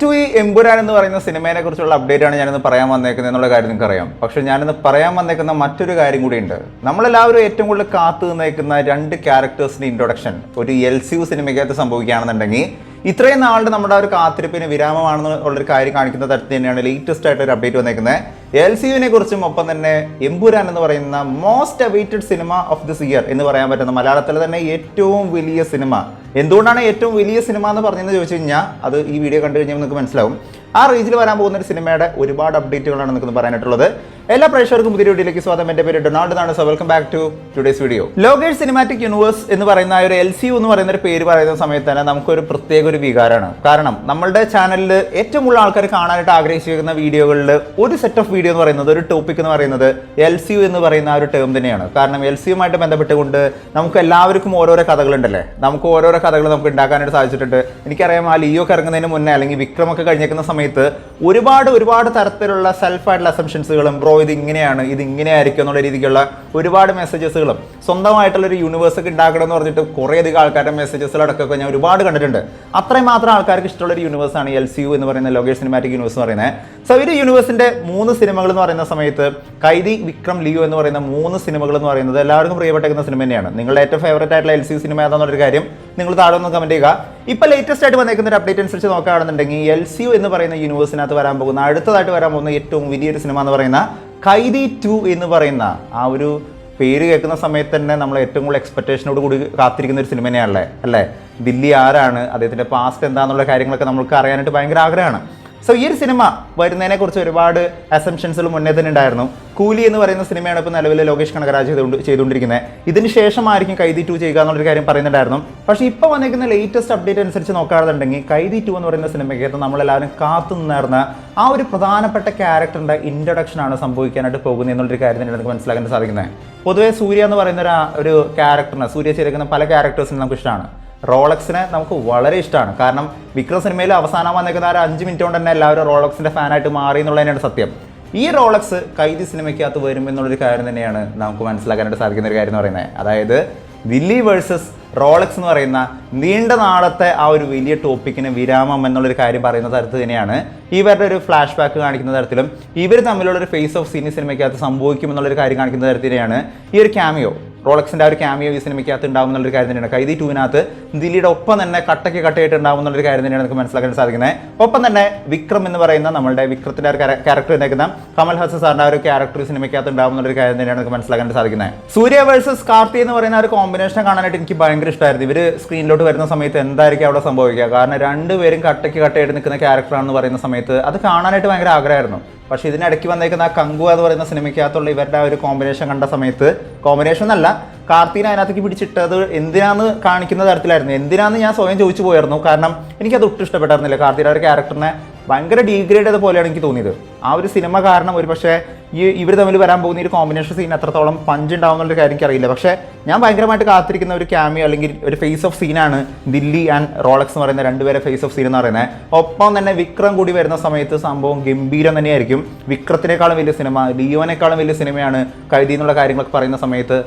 To E Empuraan എന്ന് പറയുന്ന സിനിമയെ കുറിച്ചുള്ള അപ്ഡേറ്റ് ആണ് ഞാനിന്ന് പറയാൻ വന്നേക്കുന്നത് എന്നുള്ള കാര്യം നിങ്ങൾക്ക് അറിയാം പക്ഷെ ഞാനിന്ന് പറയാൻ വന്നേക്കുന്ന മറ്റൊരു കാര്യം കൂടി ഉണ്ട്. നമ്മളെല്ലാവരും ഏറ്റവും കൂടുതൽ കാത്തു നിന്നേക്കുന്ന രണ്ട് ക്യാരക്ടേഴ്സിന്റെ ഇൻട്രൊഡക്ഷൻ ഒരു എൽ സി യു സിനിമയ്ക്കകത്ത് സംഭവിക്കുകയാണെന്നുണ്ടെങ്കിൽ ഇത്രയും നാളുടെ നമ്മുടെ ഒരു കാത്തിരിപ്പിന് വിരാമമാണെന്ന് ഉള്ളൊരു കാര്യം കാണിക്കുന്ന തരത്തിൽ തന്നെയാണ് ലേറ്റസ്റ്റ് ആയിട്ട് ഒരു അപ്ഡേറ്റ് വന്നേക്കുന്നത്. എൽ സി യുവിനെ കുറിച്ചും ഒപ്പം തന്നെ എമ്പുരാൻ എന്ന് പറയുന്ന most awaited cinema of this year എന്ന് പറയാൻ പറ്റുന്ന മലയാളത്തിലെ തന്നെ ഏറ്റവും വലിയ സിനിമ എന്തുകൊണ്ടാണ് ഏറ്റവും വലിയ സിനിമ എന്ന് പറഞ്ഞതെന്ന് ചോദിച്ചു കഴിഞ്ഞാൽ അത് ഈ വീഡിയോ കണ്ടു കഴിഞ്ഞാൽ നിങ്ങൾക്ക് മനസ്സിലാവും. ആ റേഞ്ചിൽ വരാൻ പോകുന്ന ഒരു സിനിമയുടെ ഒരുപാട് അപ്ഡേറ്റുകളാണ് നിങ്ങൾക്ക് പറയാനായിട്ടുള്ളത്. എല്ലാ പ്രേക്ഷകർക്കും പുതിയ വീഡിയോയിലേക്ക് സ്വാഗതം. എന്റെ പേര് ഡൊണാൾഡ് ആണ് so welcome back to today's video Lokesh cinematic universe എന്ന് പറയുന്ന ഒരു എൽ സി എന്ന് പറയുന്ന ഒരു പേര് പറയുന്ന സമയത്ത് തന്നെ നമുക്കൊരു പ്രത്യേക ഒരു വികാരമാണ്. കാരണം നമ്മളുടെ ചാനലിൽ ഏറ്റവും കൂടുതൽ ആൾക്കാർ കാണാനായിട്ട് ആഗ്രഹിച്ചിരിക്കുന്ന വീഡിയോകളിൽ ഒരു സെറ്റ് ഓഫ് വീഡിയോ എന്ന് പറയുന്നത് ഒരു ടോപ്പിക് എന്ന് പറയുന്നത് എൽ സി എന്ന് പറയുന്ന ആ ഒരു ടേം തന്നെയാണ്. കാരണം എൽ സി യുമായിട്ട് ബന്ധപ്പെട്ടുകൊണ്ട് നമുക്ക് എല്ലാവർക്കും ഓരോരോ കഥകളുണ്ടല്ലേ? നമുക്ക് ഓരോരോ കഥകൾ നമുക്ക് ഉണ്ടാക്കാനായിട്ട് സാധിച്ചിട്ടുണ്ട്. എനിക്കറിയാം ആ ലിയോ കിറങ്ങുന്നതിന് മുന്നേ അല്ലെങ്കിൽ വിക്രമൊക്കെ കഴിഞ്ഞേക്കുന്ന സമയത്ത് ഒരുപാട് ഒരുപാട് തരത്തിലുള്ള സെൽഫ് ആയിട്ടുള്ള അസംഷൻസുകളും ഇത് ഇങ്ങനെയാണ് ഇത് ഇങ്ങനെയായിരിക്കും എന്നുള്ള രീതിക്കുള്ള ഒരുപാട് മെസ്സേജസുകളും സ്വന്തമായിട്ടുള്ള ഒരു യൂണിവേഴ്സ് ഒക്കെ ഉണ്ടാക്കണം എന്ന് പറഞ്ഞിട്ട് കുറേ അധികം ആൾക്കാരുടെ മെസ്സേജസിലടക്കമൊക്കെ ഞാൻ ഒരുപാട് കണ്ടിട്ടുണ്ട്. അത്രയും മാത്രം ആൾക്കാർക്ക് ഇഷ്ടമുള്ള ഒരു യൂണിവേഴ്സാണ് എൽ സി യു എന്ന് പറയുന്ന ലോകേഷ് സിനിമാറ്റിക് യൂണിവേഴ്സ് എന്ന് പറയുന്നത്. സോ ഈ യൂണിവേഴ്സിന്റെ മൂന്ന് സിനിമകൾ എന്ന് പറയുന്ന സമയത്ത് കൈദി വിക്രം ലിയോ എന്ന് പറയുന്ന മൂന്ന് സിനിമകൾ എന്ന് പറയുന്നത് എല്ലാവർക്കും പ്രിയപ്പെട്ടേക്കുന്ന സിനിമ തന്നെയാണ്. നിങ്ങളുടെ ഏറ്റവും ഫേവറേറ്റ് ആയിട്ടുള്ള എൽ സി യു സിനിമ ഏതാണെന്നൊരു കാര്യം നിങ്ങൾ താഴെ ഒന്ന് കമന്റ് ചെയ്യുക. ഇപ്പൊ ലേറ്റസ്റ്റ് ആയിട്ട് വന്നേക്കുന്ന ഒരു അപ്ഡേറ്റ് അനുസരിച്ച് നോക്കുകയാണെന്നുണ്ടെങ്കിൽ എൽ സി യു എന്ന് പറയുന്ന യൂണിവേഴ്സിനകത്ത് വരാൻ പോകുന്ന അടുത്തതായിട്ട് വരാൻ പോകുന്ന ഏറ്റവും വലിയൊരു സിനിമ എന്ന് പറയുന്ന കൈദി ടു എന്ന് പറയുന്ന ആ ഒരു പേര് കേൾക്കുന്ന സമയത്ത് തന്നെ നമ്മൾ ഏറ്റവും കൂടുതൽ എക്സ്പെക്ടേഷനോട് കൂടി കാത്തിരിക്കുന്ന ഒരു സിനിമ തന്നെയാണല്ലേ അല്ലേ? ദില്ലി ആരാണ്? അദ്ദേഹത്തിന്റെ പാസ്റ്റ് എന്താണെന്നുള്ള കാര്യങ്ങളൊക്കെ നമുക്ക് അറിയാനായിട്ട് ഭയങ്കര ആഗ്രഹമാണ്. സോ ഈ ഒരു സിനിമ വരുന്നതിനെ കുറിച്ച് ഒരുപാട് അസംഷൻസുകൾ മുന്നേ തന്നെ ഉണ്ടായിരുന്നു. കൂലി എന്ന് പറയുന്ന സിനിമയാണ് ഇപ്പോൾ നിലവിൽ ലോകേഷ് കനകരാജ് ചെയ്തുകൊണ്ട് ചെയ്തുകൊണ്ടിരിക്കുന്നത്. ഇതിന് ശേഷമായിരിക്കും കൈതി ടു ചെയ്യുക എന്നുള്ളൊരു കാര്യം പറയുന്നുണ്ടായിരുന്നു. പക്ഷേ ഇപ്പോൾ വന്നിരിക്കുന്ന ലേറ്റസ്റ്റ് അപ്ഡേറ്റ് അനുസരിച്ച് നോക്കാറുണ്ടെങ്കിൽ കൈതി ടു എന്ന് പറയുന്ന സിനിമയ്ക്കകത്ത് നമ്മളെല്ലാവരും കാത്തു നിന്നേർന്ന ആ ഒരു പ്രധാനപ്പെട്ട ക്യാരക്ടറിന്റെ ഇൻട്രൊഡക്ഷൻ ആണ് സംഭവിക്കാനായിട്ട് പോകുന്നത് എന്നുള്ളൊരു കാര്യം തന്നെ നമുക്ക് മനസ്സിലാക്കാൻ സാധിക്കുന്നത്. പൊതുവേ സൂര്യ എന്ന് പറയുന്ന ഒരു ക്യാരക്ടറിനെ സൂര്യ ചേരുന്ന പല ക്യാരക്ടേഴ്സിനും നമുക്ക് ഇഷ്ടമാണ്. റോളക്സിനെ നമുക്ക് വളരെ ഇഷ്ടമാണ്. കാരണം വിക്രം സിനിമയിൽ അവസാനം വന്നേക്കുന്ന ആ അഞ്ച് മിനിറ്റ് കൊണ്ട് തന്നെ എല്ലാവരും റോളക്സിന്റെ ഫാനായിട്ട് മാറി എന്നുള്ളതിനാണ് സത്യം. ഈ റോളക്സ് കൈതി സിനിമയ്ക്കകത്ത് വരും എന്നുള്ളൊരു കാര്യം തന്നെയാണ് നമുക്ക് മനസ്സിലാക്കാനായിട്ട് സാധിക്കുന്ന ഒരു കാര്യം എന്ന് പറയുന്നത്. അതായത് വില്ലി വേഴ്സസ് റോളക്സ് എന്ന് പറയുന്ന നീണ്ട നാളത്തെ ആ ഒരു വലിയ ടോപ്പിക്കിന് വിരാമം എന്നുള്ളൊരു കാര്യം പറയുന്ന തരത്തിൽ തന്നെയാണ്. ഇവരുടെ ഒരു ഫ്ലാഷ് ബാക്ക് കാണിക്കുന്ന തരത്തിലും ഇവർ തമ്മിലുള്ള ഒരു ഫേസ് ഓഫ് സീനി സിനിമയ്ക്കകത്ത് സംഭവിക്കും എന്നുള്ളൊരു കാര്യം കാണിക്കുന്ന തരത്തിൽ തന്നെയാണ് ഈ ഒരു ക്യാമിയോ റോളക്സിന്റെ ആ ഒരു ക്യാമിയോ ഈ സിനിമയ്ക്കകത്ത് ഉണ്ടാവും എന്നുള്ളൊരു കാര്യം തന്നെയാണ്. കൈതി ടൂവിനകത്ത് ദില്ലിയുടെ ഒപ്പം തന്നെ കട്ടയ്ക്ക് കട്ടയായിട്ട് ഉണ്ടാവും കാര്യം തന്നെയാണ് നമുക്ക് മനസ്സിലാക്കാൻ സാധിക്കുന്നത്. ഒപ്പം തന്നെ വിക്രം എന്ന് പറയുന്ന നമ്മുടെ വിക്രത്തിന്റെ ഒരു ക്യാരക്ടർ ഉണ്ടാക്കുന്ന കമൽ ഹസൻ സാറിന്റെ ആ ഒരു ക്യാരക്ടർ സിനിമയ്ക്കകത്ത് ഉണ്ടാവും എന്നുള്ളൊരു കാര്യം തന്നെയാണ് നമുക്ക് മനസ്സിലാക്കാൻ സാധിക്കുന്നത്. സൂര്യ വേഴ്സസ് കാർത്തി എന്ന് പറയുന്ന ഒരു കോമ്പിനേഷൻ കാണാനായിട്ട് എനിക്ക് ഭയങ്കര ഇഷ്ടമായിരുന്നു. ഇവർ സ്ക്രീനിലോട്ട് വരുന്ന സമയത്ത് എന്തായിരിക്കും അവിടെ സംഭവിക്കുക? കാരണം രണ്ടുപേരും കട്ടയ്ക്ക് കട്ടയായിട്ട് നിൽക്കുന്ന ക്യാരക്ടറാണെന്ന് പറയുന്ന സമയത്ത് അത് കാണാനായിട്ട് ഭയങ്കര ആഗ്രഹമായിരുന്നു. പക്ഷേ ഇതിനിടയ്ക്ക് വന്നേക്കുന്ന ആ കങ്കു എന്ന് പറയുന്ന സിനിമയ്ക്കകത്തുള്ള ഇവരുടെ ആ ഒരു കോമ്പിനേഷൻ കണ്ട സമയത്ത് കോമ്പിനേഷൻ എന്നല്ല കാർത്തിനെ അതിനകത്തേക്ക് പിടിച്ചിട്ടത് എന്തിനാന്ന് കാണിക്കുന്ന തരത്തിലായിരുന്നു. എന്തിനാന്ന് ഞാൻ സ്വയം ചോദിച്ചു പോയായിരുന്നു. കാരണം എനിക്കത് ഒട്ടും ഇഷ്ടപ്പെട്ടായിരുന്നില്ല. കാർത്തിയുടെ ഒരു ക്യാരക്ടറിനെ ഭയങ്കര ഡീഗ്രേഡ് ചെയ്ത പോലെയാണ് എനിക്ക് തോന്നിയത്. ആ ഒരു സിനിമ കാരണം ഒരു പക്ഷേ ഈ ഇവർ തമ്മിൽ വരാൻ പോകുന്ന ഒരു കോമ്പിനേഷൻ സീൻ എത്രത്തോളം പഞ്ച് ഉണ്ടാവുന്നുള്ള കാര്യം എനിക്കറിയില്ല പക്ഷേ ഞാൻ ഭയങ്കരമായിട്ട് കാത്തിരിക്കുന്ന ഒരു ക്യാമിയോ അല്ലെങ്കിൽ ഒരു ഫേസ് ഓഫ് സീനാണ് ദില്ലി ആൻഡ് റോളക്സ് എന്ന് പറയുന്ന രണ്ടുപേരെ ഫേസ് ഓഫ് സീൻ എന്ന് പറയുന്നത്. ഒപ്പം തന്നെ വിക്രം കൂടി വരുന്ന സമയത്ത് സംഭവം ഗംഭീരം തന്നെയായിരിക്കും. വിക്രത്തിനേക്കാളും വലിയ സിനിമ ലിയോനേക്കാളും വലിയ സിനിമയാണ് കഴുതി എന്നുള്ള കാര്യങ്ങളൊക്കെ പറയുന്ന സമയത്ത്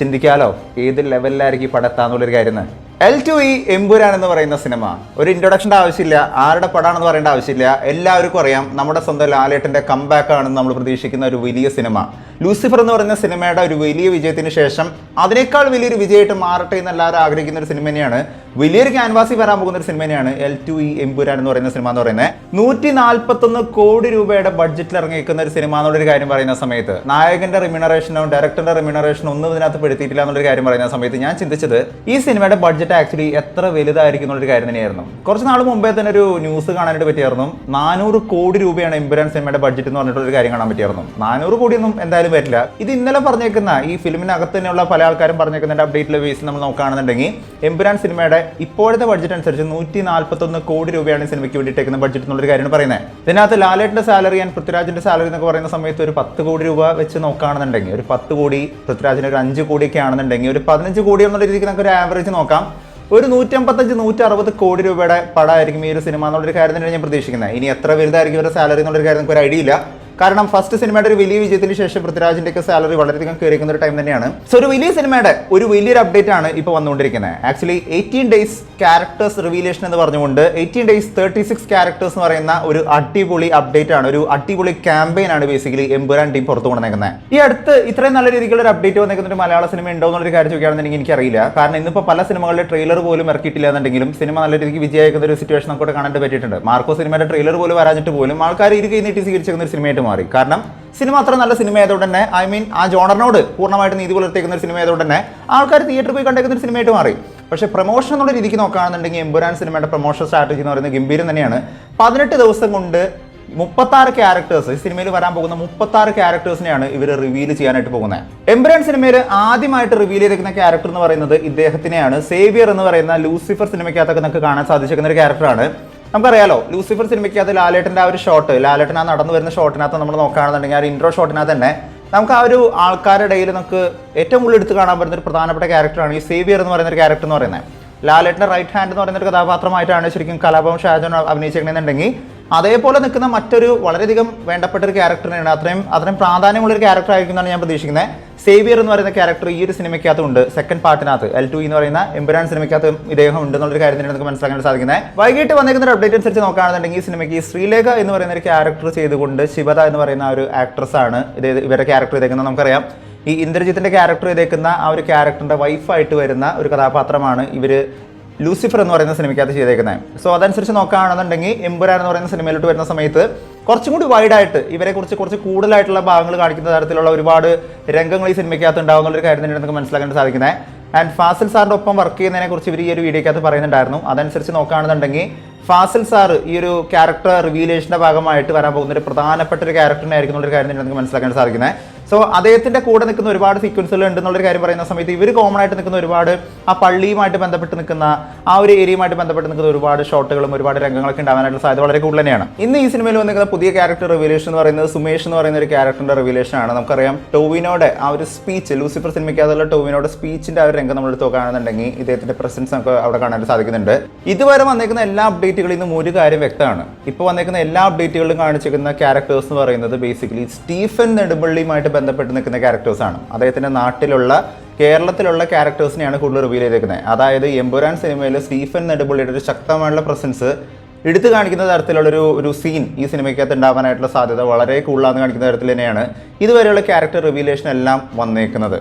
ചിന്തിക്കാലോ? ഏത് ലെവലിലായിരിക്കും ഈ പടം എത്താന്നുള്ളൊരു കാര്യം എൽ ടു ഇ എമ്പുരാൻ എന്ന് പറയുന്ന സിനിമ. ഒരു ഇൻട്രൊഡക്ഷന്റെ ആവശ്യമില്ല ആരുടെ പടമാണെന്ന് പറയേണ്ട ആവശ്യമില്ല. എല്ലാവർക്കും അറിയാം നമ്മുടെ സ്വന്തം ലാലേട്ടന്റെ കംബാക്ക് ആണെന്ന് നമ്മൾ പ്രതീക്ഷിക്കുന്ന ഒരു വലിയ സിനിമ. ലൂസിഫർ എന്ന് പറയുന്ന സിനിമയുടെ ഒരു വലിയ വിജയത്തിന് ശേഷം അതിനേക്കാൾ വലിയൊരു വിജയമായിട്ട് മാറട്ടെ എന്ന് എല്ലാവരും ആഗ്രഹിക്കുന്ന ഒരു സിനിമ തന്നെയാണ് വലിയൊരു ക്യാൻവാസിൽ വരാൻ പോകുന്ന ഒരു സിനിമയാണ് എൽ ടു ഇ എംപുരാൻ എന്ന് പറയുന്ന സിനിമ എന്ന് പറയുന്നത്. നൂറ്റി നാൽപ്പത്തൊന്ന് കോടി രൂപയുടെ ബഡ്ജറ്റിൽ ഇറങ്ങിയിരിക്കുന്ന ഒരു സിനിമ എന്നുള്ളൊരു കാര്യം പറയുന്ന സമയത്ത് നായകന്റെ റിമ്യൂണറേഷനോ ഡയറക്ടറുടെ റിമ്യൂണറേഷനോ ഒന്നും ഇതിനകത്ത് പെടുത്തിയിട്ടില്ല എന്നുള്ളൊരു കാര്യം പറയുന്ന സമയത്ത് ഞാൻ ചിന്തിച്ചത് ഈ സിനിമയുടെ ബഡ്ജറ്റ് ആക്ച്വലി എത്ര വലുതായിരിക്കും എന്നൊരു കാര്യം തന്നെയായിരുന്നു. കുറച്ച് നാൾ മുമ്പേ തന്നെ ഒരു ന്യൂസ് കാണാനായിട്ട് പറ്റിയായിരുന്നു. നാനൂറ് കോടി രൂപയാണ് എംപുരാൻ സിനിമയുടെ ബഡ്ജറ്റ് എന്ന് പറഞ്ഞിട്ടുള്ള ഒരു കാര്യം കാണാൻ പറ്റിയായിരുന്നു. നാനൂറ് കോടിയൊന്നും എന്തായാലും വരില്ല. ഇത് ഇന്നലെ പറഞ്ഞേക്കുന്ന ഈ ഫിലിമിനകത്ത് തന്നെയുള്ള പല ആൾക്കാരും പറഞ്ഞേക്കുന്നതിന്റെ അപ്ഡേറ്റിലെ ബേസ് നമ്മൾ നോക്കുകയാണെന്നുണ്ടെങ്കിൽ എംപുരാൻ സിനിമയുടെ ഇപ്പോഴത്തെ ബഡ്ജറ്റ് അനുസരിച്ച് നൂറ്റി നാൽപ്പത്തൊന്ന് കോടി രൂപയാണ് സിനിമയ്ക്ക് വേണ്ടിയിട്ടേക്കുന്ന ബഡ്ജറ്റ് എന്നുള്ളൊരു കാര്യമാണ് പറയുന്നത് ഇതിനകത്ത് ലാലേട്ടിന്റെ സാലറി ആൻഡ് പൃഥ്വിരാജിന്റെ സാലറി എന്നൊക്കെ പറയുന്ന സമയത്ത് ഒരു പത്ത് കോടി രൂപ വെച്ച് നോക്കുകയാണെന്നുണ്ടെങ്കിൽ ഒരു പത്ത് കോടി പൃഥ്വിരാജിന് ഒരു അഞ്ച് കോടിയൊക്കെ ആണെന്നുണ്ടെങ്കിൽ ഒരു പതിനഞ്ച് കോടി എന്നുള്ള രീതിക്ക് നമുക്ക് ഒരു ആവറേജ് നോക്കാം. ഒരു നൂറ്റമ്പത്തഞ്ച് നൂറ്റി അറുപത് കോടി രൂപയുടെ പടമായിരിക്കും ഈ ഒരു സിനിമ എന്നുള്ളൊരു കാര്യം തന്നെയാണ് ഞാൻ പ്രതീക്ഷിക്കുന്നത്. ഇനി എത്ര വലുതായിരിക്കും ഇവരുടെ സാലറി എന്നുള്ളൊരു കാര്യം നമുക്ക് ഒരു ഐഡിയ ഇല്ല. കാരണം ഫസ്റ്റ് സിനിമയുടെ ഒരു വലിയ വിജയത്തിന് ശേഷം പൃഥ്വിരാജിന്റെ ഒക്കെ സാലറി വളരെയധികം കയറിക്കുന്ന ഒരു ടൈം തന്നെയാണ്. സോ ഒരു വലിയ സിനിമയുടെ ഒരു വലിയൊരു അപ്ഡേറ്റ് ആണ് ഇപ്പോൾ വന്നുകൊണ്ടിരിക്കുന്നത്. Actually eighteen days characters revelation എന്ന് പറഞ്ഞുകൊണ്ട് eighteen days thirty six characters എന്ന് പറയുന്ന ഒരു അടിപൊളി അപ്ഡേറ്റ് ആണ്. ഒരു അടിപൊളി ക്യാമ്പയിൻ ആണ് ബേസിക്കലി എംബുരാൻ ടീം പുറത്തു കൊണ്ടുവന്നേക്കുന്നത്. ഈ അടുത്ത് ഇത്രയും നല്ല രീതിയിലുള്ള ഒരു അപ്ഡേറ്റ് വന്നേക്കുന്ന ഒരു മലയാള സിനിമ ഉണ്ടോ എന്നുള്ളൊരു കാര്യം ചോദിക്കുകയാണെന്നുണ്ടെങ്കിൽ എനിക്കറിയില്ല. കാരണം ഇന്നിപ്പോൾ പല സിനിമകളുടെ ട്രെയിലർ പോലും ഇറക്കിയിട്ടില്ല എന്നുണ്ടെങ്കിലും സിനിമ നല്ല രീതിക്ക് വിജയിക്കുന്ന ഒരു സിറ്റുവേഷൻ നമുക്ക് കാണാൻ പറ്റിയിട്ടുണ്ട്. മാർക്കോ സിനിമയുടെ ട്രെയിലർ പോലും വരാഞ്ഞിട്ട് പോലും ആൾക്കാർ ഇരു നീട്ടി സ്വീകരിച്ചിരിക്കുന്ന ഒരു സിനിമയായിട്ട് മാറി. കാരണം സിനിമ അത്ര നല്ല സിനിമ ആയതുകൊണ്ട് തന്നെ ഐ മീൻ ആ ജോണറിനോട് പൂർണമായിട്ട് നീതി പുലർത്തിക്കുന്ന ഒരു സിനിമ ആയതുകൊണ്ട് തന്നെ ആൾക്കാർ തിയേറ്ററിൽ പോയി കണ്ടേക്കുന്ന ഒരു സിനിമയായിട്ട് മാറി. പക്ഷേ പ്രൊമോഷൻ എന്നുള്ള രീതിക്ക് നോക്കുകയാണെന്നുണ്ടെങ്കിൽ എമ്പുരാൻ സിനിമയുടെ പ്രൊമോഷൻ സ്ട്രാറ്റജി എന്ന് പറയുന്നത് ഗംഭീരം തന്നെയാണ്. പതിനെട്ട് ദിവസം കൊണ്ട് മുപ്പത്താറ് ക്യാരക്ടേഴ്സ് ഈ സിനിമയിൽ വരാൻ പോകുന്ന മുപ്പത്താറ് ക്യാരക്ടേഴ്സിനെയാണ് ഇവർ റിവീൽ ചെയ്യാനായിട്ട് പോകുന്നത്. എംബ്രാൻ സിനിമയിൽ ആദ്യമായിട്ട് റിവീൽ ചെയ്തിരിക്കുന്ന ക്യാരക്ടർ എന്ന് പറയുന്നത് ഇദ്ദേഹത്തിനെയാണ്. സേവിയർ എന്ന് പറയുന്ന ലൂസിഫർ സിനിമയ്ക്കകത്തൊക്കെ നമുക്ക് കാണാൻ സാധിച്ചിരിക്കുന്ന ഒരു ക്യാരക്ടറാണ് നമുക്കറിയാലോ ലൂസിഫർ സിനിമയ്ക്കകത്ത് ലാലേട്ടന്റെ ആ ഒരു ഷോട്ട് ലാലേട്ടൻ ആ നടന്നു വരുന്ന ഷോട്ടിനകത്ത് നമ്മൾ നോക്കുകയാണെന്നുണ്ടെങ്കിൽ ആ ഒരു ഇൻട്രോ ഷോട്ടിനകത്ത് തന്നെ നമുക്ക് ആ ഒരു ആൾക്കാരുടെ ഇടയിൽ നമുക്ക് ഏറ്റവും കൂടുതൽ എടുത്ത് കാണാൻ പറ്റുന്ന ഒരു പ്രധാനപ്പെട്ട ക്യാരക്ടറാണ് ഈ സേവിയർ എന്ന് പറയുന്ന ഒരു ക്യാരക്ടർ എന്ന് പറയുന്നത്. ലാലേട്ടന്റെ റൈറ്റ് ഹാൻഡ് എന്ന് പറയുന്ന ഒരു കഥാപാത്രമായിട്ടാണ് ശരിക്കും കലാഭവൻ ഷാജോൻ അഭിനയിച്ചിരിക്കണമെന്നുണ്ടെങ്കിൽ അതേപോലെ നിൽക്കുന്ന മറ്റൊരു വളരെയധികം വേണ്ടപ്പെട്ട ഒരു ക്യാരക്ടറിനാണ് അത്രയും അത്രയും പ്രാധാന്യമുള്ള ഒരു ക്യാരക്ടർ ആയിരിക്കും എന്നാണ് ഞാൻ പ്രതീക്ഷിക്കുന്നത്. സേവിയർ എന്ന് പറയുന്ന ക്യാരക്ടർ ഈ ഒരു സിനിമയ്ക്കകത്ത് ഉണ്ട്. സെക്കൻഡ് പാർട്ടിനകത്ത് എൽ ടു എന്ന് പറയുന്ന എംബുരാൻ സിനിമയ്ക്കകത്ത് ഇദ്ദേഹം ഉണ്ട് എന്നുള്ളൊരു കാര്യം തന്നെ നമുക്ക് മനസ്സിലാക്കാൻ സാധിക്കുന്നത്. വൈകിട്ട് വന്നിരിക്കുന്ന ഒരു അപ്ഡേറ്റ് അനുസരിച്ച് നോക്കുകയാണെന്നുണ്ടെങ്കിൽ ഈ സിനിമയ്ക്ക് ശ്രീലേഖ എന്ന് പറയുന്ന ഒരു ക്യാരക്ടർ ചെയ്തുകൊണ്ട് ശിവത എന്ന് പറയുന്ന ഒരു ആക്ട്രസ് ആണ് ഇത് ഇവരുടെ ക്യാരക്ടർ ചെയ്തേക്കുന്നത് നമുക്കറിയാം. ഈ ഇന്ദ്രജിത്തിന്റെ ക്യാരക്ടർ ഇതേക്കുന്ന ആ ഒരു ക്യാരക്ടറിന്റെ വൈഫായിട്ട് വരുന്ന ഒരു കഥാപാത്രമാണ് ഇവർ ലൂസിഫർ എന്ന് പറയുന്ന സിനിമയ്ക്കകത്ത് ചെയ്തേക്കുന്നത്. സോ അതനുസരിച്ച് നോക്കുകയാണെന്നുണ്ടെങ്കിൽ എമ്പുരാൻ എന്ന് പറയുന്ന സിനിമയിലോട്ട് വരുന്ന സമയത്ത് കുറച്ചും കൂടി വൈഡായിട്ട് ഇവരെ കുറിച്ച് കുറച്ച് കൂടുതലായിട്ടുള്ള ഭാഗങ്ങൾ കാണിക്കുന്ന തരത്തിലുള്ള ഒരുപാട് രംഗങ്ങൾ ഈ സിനിമയ്ക്കകത്ത് ഉണ്ടാവുന്ന ഒരു കാര്യം തന്നെയാണ് നമുക്ക് മനസ്സിലാക്കാൻ സാധിക്കുന്നത്. ആൻഡ് ഫാസിൽ സാറിന്റെ ഒപ്പം വർക്ക് ചെയ്യുന്നതിനെ കുറിച്ച് ഇവർ ഈ ഒരു വീഡിയോക്കകത്ത് പറയുന്നുണ്ടായിരുന്നു. അതനുസരിച്ച് നോക്കുകയാണെന്നുണ്ടെങ്കിൽ ഫാസിൽ സാർ ഈ ഒരു ക്യാരക്ടർ റിവീലേഷന്റെ ഭാഗമായിട്ട് വരാൻ പോകുന്ന ഒരു പ്രധാനപ്പെട്ട ഒരു ക്യാരക്ടറിനായിരിക്കും ഒരു കാര്യം തന്നെയാണ് നമുക്ക് മനസ്സിലാക്കാൻ സാധിക്കുന്നത്. സോ അദ്ദേഹത്തിന്റെ കൂടെ നിൽക്കുന്ന ഒരുപാട് സീക്വൻസുകൾ ഉണ്ടെന്നുള്ളൊരു കാര്യം പറയുന്ന സമയത്ത് ഇവർ കോമൺ ആയിട്ട് നിൽക്കുന്ന ഒരുപാട് ആ പള്ളിയുമായിട്ട് ബന്ധപ്പെട്ട് നിൽക്കുന്ന ആ ഒരു ഏരിയയുമായിട്ട് ബന്ധപ്പെട്ട് നിൽക്കുന്ന ഒരുപാട് ഷോട്ടുകളും ഒരുപാട് രംഗങ്ങളൊക്കെ ഉണ്ടാവാനായിട്ടുള്ള സാധ്യത വളരെ കൂടുതൽ തന്നെയാണ്. ഇന്ന് ഈ സിനിമയിൽ വന്നിരിക്കുന്ന പുതിയ ക്യാരക്ടർ റിവലേഷൻ എന്ന് പറയുന്നത് സുമേഷ് എന്ന് പറയുന്ന ഒരു ക്യാരക്ടറിന്റെ റിവലേഷൻ ആണ്. നമുക്കറിയാം ടോവിനോടെ ആ ഒരു സ്പീച്ച് ലൂസിഫർ സിനിമയ്ക്കകത്തുള്ള ടോവിനോടെ സ്പീച്ചിന്റെ ആ ഒരു രംഗം നമ്മൾ എടുത്ത് നോക്കുകയാണെന്നുണ്ടെങ്കിൽ ഇദ്ദേഹത്തിന്റെ പ്രസൻസ് നമുക്ക് അവിടെ കാണാൻ സാധിക്കുന്നുണ്ട്. ഇതുവരെ വന്നിരിക്കുന്ന എല്ലാ അപ്ഡേറ്റുകളിൽ നിന്നും ഒരു കാര്യം വ്യക്തമാണ്. ഇപ്പോൾ വന്നിരിക്കുന്ന എല്ലാ അപ്ഡേറ്റുകളും കാണിച്ചിരിക്കുന്ന ക്യാരക്ടേഴ്സ് എന്ന് പറയുന്നത് ബേസിക്കലി സ്റ്റീഫൻ നെടുമ്പള്ളിയുമായിട്ട് ബന്ധപ്പെട്ട് നിൽക്കുന്ന ക്യാരക്ടേഴ്സാണ് അദ്ദേഹത്തിന്റെ നാട്ടിലുള്ള കേരളത്തിലുള്ള ക്യാരക്ടേഴ്സിനെയാണ് കൂടുതൽ റിവീൽ ചെയ്തേക്കുന്നത്. അതായത് എമ്പുരാൻ സിനിമയിൽ സ്റ്റീഫൻ നെടുമ്പുള്ളിയുടെ ഒരു ശക്തമായുള്ള പ്രസൻസ് എടുത്തു കാണിക്കുന്ന തരത്തിലുള്ളൊരു ഒരു സീൻ ഈ സിനിമയ്ക്കകത്ത് ഉണ്ടാവാനായിട്ടുള്ള സാധ്യത വളരെ കൂടുതലാണെന്ന് കാണിക്കുന്ന തരത്തിൽ തന്നെയാണ് ഇതുവരെയുള്ള ക്യാരക്ടർ റിവീലേഷൻ എല്ലാം വന്നേക്കുന്നത്.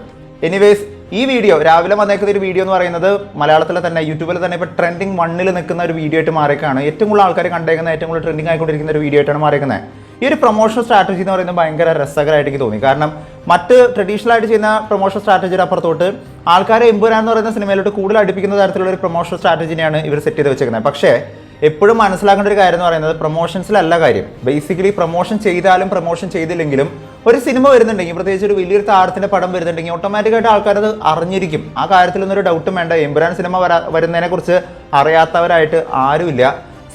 എനിവേസ് ഈ വീഡിയോ രാവിലെ വന്നേക്കുന്ന ഒരു വീഡിയോ എന്ന് പറയുന്നത് മലയാളത്തിലെ തന്നെ യൂട്യൂബിൽ തന്നെ ഇപ്പോൾ ട്രെൻഡിങ് വണ്ണിൽ നിൽക്കുന്ന ഒരു വീഡിയോ ആയിട്ട് മാറിയേക്കാണ്. ഏറ്റവും കൂടുതൽ ആൾക്കാർ കണ്ടേക്കുന്ന ഏറ്റവും കൂടുതൽ ട്രെൻഡിങ് ആയിക്കൊണ്ടിരിക്കുന്ന ഒരു വീഡിയോ ആയിട്ടാണ് മാറിയേക്കുന്നത്. ഈ ഒരു പ്രൊമോഷൻ സ്ട്രാറ്റജി എന്ന് പറയുന്നത് ഭയങ്കര രസകരമായിട്ട് എനിക്ക് തോന്നി. കാരണം മറ്റ് ട്രഡീഷണൽ ആയിട്ട് ചെയ്യുന്ന പ്രൊമോഷൻ സ്ട്രാറ്റജിയുടെ അപ്പുറത്തോട്ട് ആൾക്കാരെ എമ്പുരാൻ എന്ന് പറയുന്ന സിനിമയിലോട്ട് കൂടുതൽ അടുപ്പിക്കുന്ന തരത്തിലുള്ള ഒരു പ്രൊമോഷൻ സ്ട്രാറ്റജിനെയാണ് ഇവർ സെറ്റ് ചെയ്ത് വെച്ചേക്കുന്നത്. പക്ഷേ എപ്പോഴും മനസ്സിലാക്കേണ്ട ഒരു കാര്യം എന്ന് പറയുന്നത് പ്രൊമോഷൻസിലല്ല കാര്യം. ബേസിക്കലി പ്രൊമോഷൻ ചെയ്താലും പ്രൊമോഷൻ ചെയ്തില്ലെങ്കിലും ഒരു സിനിമ വരുന്നുണ്ടെങ്കിൽ പ്രത്യേകിച്ച് ഒരു വലിയൊരു താരത്തിന്റെ പടം വരുന്നുണ്ടെങ്കിൽ ഓട്ടോമാറ്റിക്കായിട്ട് ആൾക്കാരത് അറിഞ്ഞിരിക്കും. ആ കാര്യത്തിലൊന്നും ഒരു ഡൗട്ടും വേണ്ട. എമ്പുരാൻ സിനിമ വരാ വരുന്നതിനെക്കുറിച്ച് അറിയാത്തവരായിട്ട് ആരുമില്ല.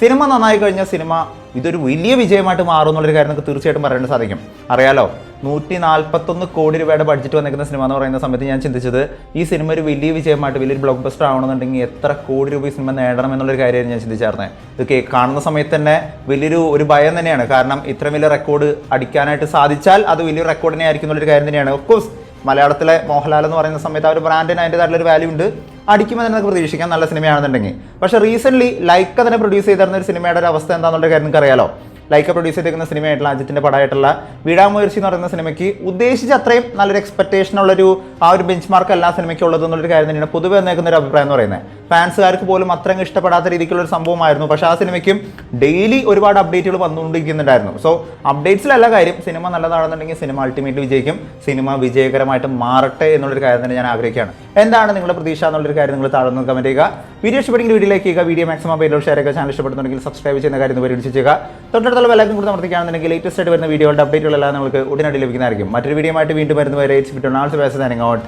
സിനിമ നന്നായി കഴിഞ്ഞാൽ സിനിമ ഇതൊരു വലിയ വിജയമായിട്ട് മാറും എന്നുള്ളൊരു കാര്യം നമുക്ക് തീർച്ചയായിട്ടും പറയാൻ സാധിക്കും. അറിയാലോ? നൂറ്റി നാൽപ്പത്തൊന്ന് കോടി രൂപയുടെ ബഡ്ജറ്റ് വന്നിരിക്കുന്ന സിനിമ എന്ന് പറയുന്ന സമയത്ത് ഞാൻ ചിന്തിച്ചത് ഈ സിനിമ ഒരു വലിയ വിജയമായിട്ട് വലിയൊരു ബ്ലോക്ക് ബസ്റ്റർ ആവണമെന്നുണ്ടെങ്കിൽ എത്ര കോടി രൂപ ഈ സിനിമ നേടണം എന്നുള്ളൊരു കാര്യമായിരുന്നു ഞാൻ ചിന്തിച്ചായിരുന്നത് ഇത് കാണുന്ന സമയത്ത് തന്നെ വലിയൊരു ഒരു ഭയം തന്നെയാണ്. കാരണം ഇത്ര വലിയ റെക്കോർഡ് അടിക്കാനായിട്ട് സാധിച്ചാൽ അത് വലിയ റെക്കോർഡിനെ ആയിരിക്കും എന്നുള്ളൊരു കാര്യം തന്നെയാണ്. ഓഫ് കോഴ്സ് മലയാളത്തിലെ മോഹൻലാൽ എന്ന് പറയുന്ന സമയത്ത് ആ ഒരു ബ്രാൻഡിന് അതിന്റെതായിട്ടുള്ള ഒരു വാല്യൂ ഉണ്ട്. അടിക്കുമെന്ന് നമുക്ക് പ്രതീക്ഷിക്കാം. നല്ല സിനിമയാണെന്നുണ്ടെങ്കിൽ. പക്ഷേ റീസെന്റ്ലി ലൈക്ക തന്നെ പ്രൊഡ്യൂസ് ചെയ്തിരുന്ന ഒരു സിനിമയുടെ ഒരു അവസ്ഥ എന്താണെന്നുള്ള കാര്യം നിങ്ങൾക്ക് അറിയാലോ? ലൈക്ക പ്രൊഡ്യൂസ് ചെയ്തിരിക്കുന്ന സിനിമയായിട്ടുള്ള അജിത്തിന്റെ പടമായിട്ടുള്ള വിടാമുയർച്ചി എന്ന് പറയുന്ന സിനിമയ്ക്ക് ഉദ്ദേശിച്ച അത്രയും നല്ലൊരു എക്സ്പെക്ടേഷൻ ഉള്ളൊരു ആ ഒരു ബെഞ്ച് മാർക്ക് എല്ലാ സിനിമയ്ക്കും ഉള്ളത് എന്നുള്ളൊരു കാര്യം തന്നെയാണ് പൊതുവെ നിൽക്കുന്ന ഒരു അഭിപ്രായം എന്ന് പറയുന്നത്. ഫാൻസുകാർക്ക് പോലും അത്രയും ഇഷ്ടപ്പെടാത്ത രീതിക്കുള്ള ഒരു സംഭവമായിരുന്നു. പക്ഷേ ആ സിനിമയ്ക്കും ഡെയിലി ഒരുപാട് അപ്ഡേറ്റുകൾ വന്നുകൊണ്ടിരിക്കുന്നുണ്ടായിരുന്നു. സോ അപ്ഡേറ്റ്സിലല്ല കാര്യം. സിനിമ നല്ലതാണെന്നുണ്ടെങ്കിൽ സിനിമ അൾട്ടിമേറ്റ്ലി വിജയിക്കും. സിനിമ വിജയകരമായിട്ട് മാറട്ടെ എന്നുള്ളൊരു കാര്യം തന്നെ ഞാൻ ആഗ്രഹിക്കുകയാണ്. എന്താണ് നിങ്ങളുടെ പ്രതീക്ഷ എന്നുള്ളൊരു കാര്യം നിങ്ങൾ താഴ്ന്ന് കമന്റ് ചെയ്യുക. വീഡിയോ ഇഷ്ടപ്പെട്ടെങ്കിൽ ലൈക്ക് ചെയ്യുക. വീഡിയോ മാക്സിമം പേരിലോ ഷെയർ ചെയ്യുക. ചാനൽ ഇഷ്ടപ്പെടുന്നുണ്ടെങ്കിൽ സബ്സ്ക്രൈബ് ചെയ്യുന്ന കാര്യം പരിഗണിച്ച് ചെയ്യുക. തൊട്ടടുത്തുള്ള വിലക്കും കൂടെ നടത്തിക്കുകയാണെന്നുണ്ടെങ്കിൽ ലേറ്റസ്റ്റ് ആയിട്ട് വരുന്ന വീഡിയോകളുടെ അപ്ഡേറ്റുകളെല്ലാം നിങ്ങൾക്ക് ഉടനടി ലഭിക്കുന്നതായിരിക്കും. മറ്റൊരു വീഡിയോ ആയിട്ട് വീണ്ടും വരുന്നവരെ it's bit on all's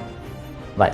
bye